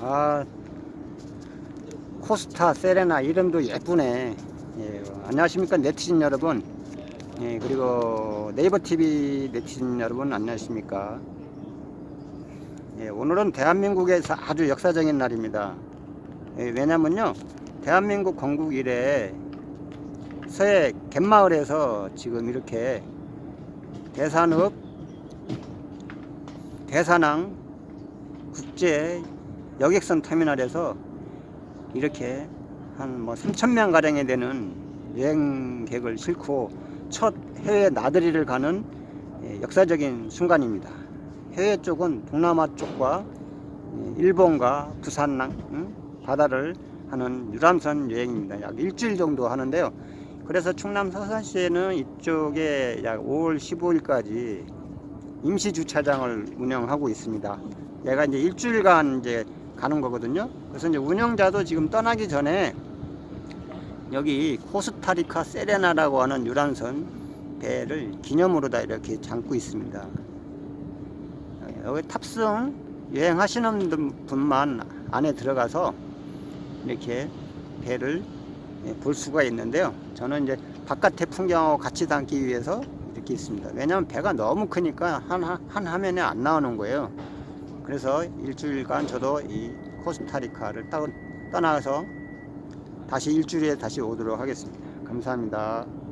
아 코스타 세레나 이름도 예쁘네. 예, 안녕하십니까 네티즌 여러분. 예, 그리고 네이버 TV 네티즌 여러분 안녕하십니까. 예, 오늘은 대한민국에서 아주 역사적인 날입니다. 예, 왜냐면요, 대한민국 건국 이래 서해 갯마을에서 지금 이렇게 대산읍 대산항 국제 여객선 터미널에서 이렇게 한 뭐 3천 명 가량이 되는 여행객을 싣고 첫 해외 나들이를 가는 예, 역사적인 순간입니다. 해외 쪽은 동남아 쪽과 예, 일본과 부산랑 응? 바다를 하는 유람선 여행입니다. 약 일주일 정도 하는데요. 그래서 충남 서산시에는 이쪽에 약 5월 15일까지 임시 주차장을 운영하고 있습니다. 얘가 이제 일주일간 이제 가는 거거든요. 그래서 이제 운영자도 지금 떠나기 전에 여기 코스타리카 세레나라고 하는 유람선 배를 기념으로 다 이렇게 잠고 있습니다. 여기 탑승 여행하시는 분- 분만 안에 들어가서 이렇게 배를 예, 볼 수가 있는데요. 저는 이제 바깥의 풍경하고 같이 담기 위해서 이렇게 있습니다. 왜냐하면 배가 너무 크니까 한, 한, 한 화면에 안 나오는 거예요. 그래서 일주일간 저도 이 코스타리카를 따, 떠나서 다시 일주일에 다시 오도록 하겠습니다. 감사합니다.